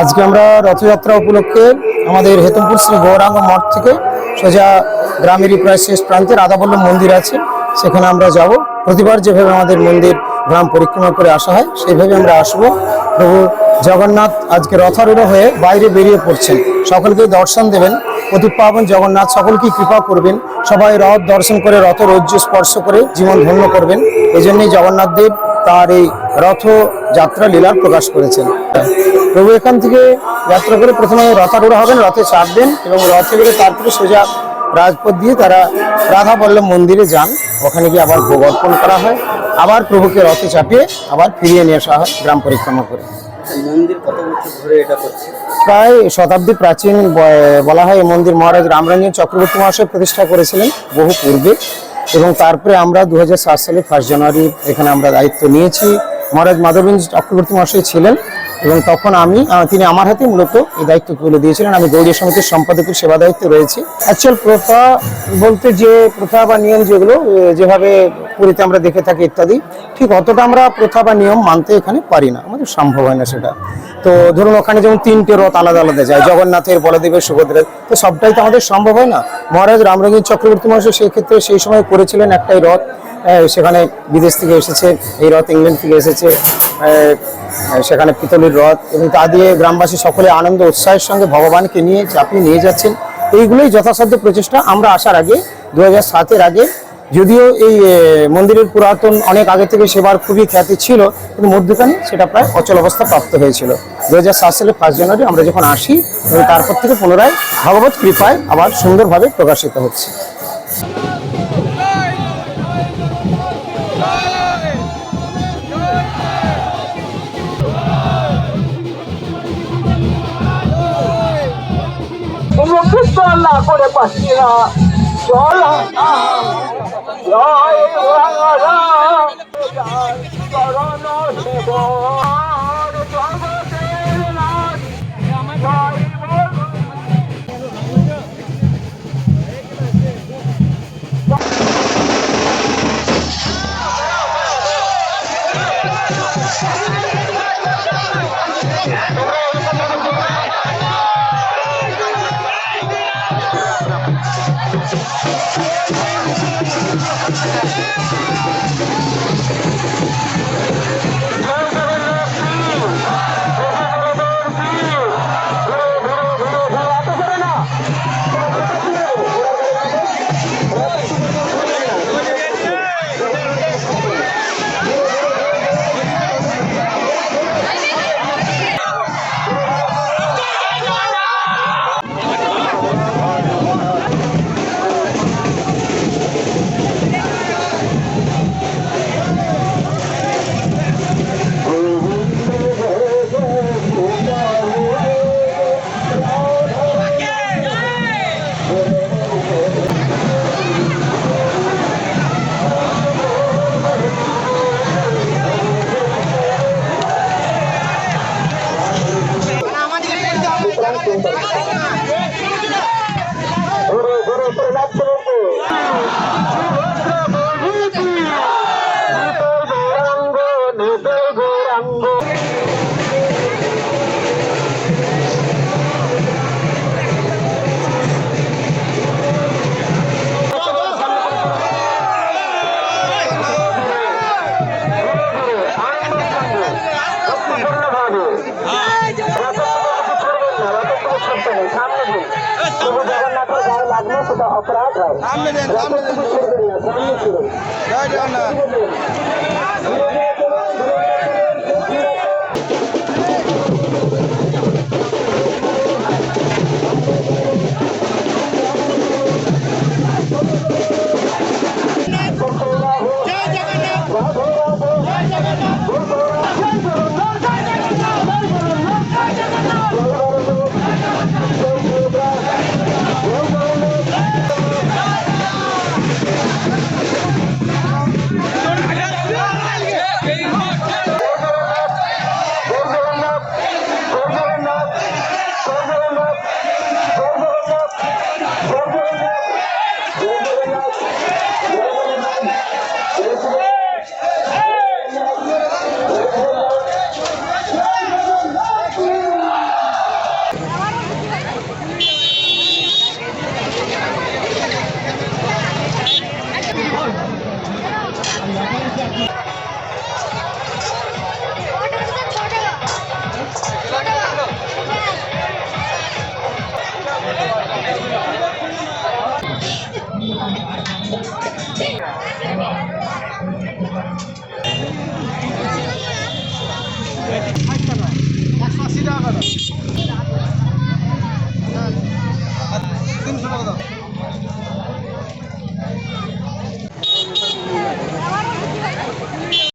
আজকে আমরা রথযাত্রা উপলক্ষে আমাদের হেতমপুর শ্রী গৌরাঙ্গ মঠ থেকে সোজা গ্রামেরই প্রায় শেষ প্রান্তে রাধাবল্লভ মন্দির আছে, সেখানে আমরা যাব। প্রতিবার যেভাবে আমাদের মন্দির গ্রাম পরিক্রমা করে আসা হয়, সেইভাবে আমরা আসব। প্রভু জগন্নাথ আজকে রথারূঢ় হয়ে বাইরে বেরিয়ে পড়ছেন। সকলকে দর্শন দেবেন। অতি পাবন জগন্নাথ সকলকে কৃপা করবেন। সবাই রথ দর্শন করে রথ রৌদ্র স্পর্শ করে জীবন ধন্য করবেন। এই জন্যই জগন্নাথ দেব তার এই রথ যাত্রা লীলার প্রকাশ করেছেন। প্রভু এখান থেকে যাত্রা করে প্রথমে রথারূঢ় হবেন রথে চাপবেন এবং রথে করে তারপরে সোজা রাজপথ দিয়ে তারা রাধা বল্লভ মন্দিরে যান। ওখানে গিয়ে আবার ভোগ অর্পণ করা হয়। আবার প্রভুকে রথে চাপিয়ে আবার ফিরিয়ে নিয়ে আসা হয় গ্রাম পরিক্রমা করে। মন্দির কত বছর ধরে এটা করছে? প্রায় শতাব্দী প্রাচীন বলা হয় এই মন্দির মহারাজ রামরঞ্জন চক্রবর্তী মহাশয় প্রতিষ্ঠা করেছিলেন বহু পূর্বে। এবং তারপরে আমরা দু হাজার সাত সালে ফার্স্ট জানুয়ারি এখানে আমরা দায়িত্ব নিয়েছি। মহারাজ মাধবেন্দ্র চক্রবর্তী মহাশয় ছিলেন। এবং তখন আমি তিনি আমার হাতে মূলত এই দায়িত্ব তুলে দিয়েছিলেন। আমি গৌরী সমিতির সম্পাদকের সেবা দায়িত্বে রয়েছি। অ্যাকচুয়াল প্রথা বলতে যে প্রথা বা নিয়ম যেগুলো যেভাবে পুরীতে আমরা দেখে থাকি ইত্যাদি, ঠিক অতটা আমরা প্রথা বা নিয়ম মানতে এখানে পারি না। আমাদের সম্ভব হয় না সেটা। তো ধরুন ওখানে যেমন তিনটে রথ আলাদা আলাদা যায়, জগন্নাথের, বলদেবের, সুভদ্রের, তো সবটাই তো আমাদের সম্ভব হয় না। মহারাজ রামরঞ্জন চক্রবর্তী মহাশয় সেই ক্ষেত্রে সেই সময় করেছিলেন একটাই রথ সেখানে বিদেশ থেকে এসেছে, এই রথ ইংল্যান্ড থেকে এসেছে সেখানে পিতলের রথ এবং তা দিয়ে গ্রামবাসী সকলে আনন্দ উৎসাহের সঙ্গে ভগবানকে নিয়ে চাপিয়ে নিয়ে যাচ্ছেন। এইগুলোই যথাসাধ্য প্রচেষ্টা। আমরা আসার আগে দু হাজার সাতের আগে, যদিও এই মন্দিরের পুরাতন অনেক আগে থেকে সেবার খুবই খ্যাতি ছিল, কিন্তু মধ্যখানে সেটা প্রায় অচল অবস্থা প্রাপ্ত হয়েছিল। দু হাজার সাত সালে ফার্স্ট জানুয়ারি আমরা যখন আসি, এবং তারপর থেকে পুনরায় ভগবত কৃপায় আবার সুন্দরভাবে প্রকাশিত হচ্ছে। চলা করে পাচ্ছি না চলা জয় বাংলা জয় চরণ Shiva Thank you. langsung. Guru-guru pernah berhenti. Nidal goranggo, nidal. Gauranga নিদয় Gauranga অপরাধ হয় জয় জগন্নাথ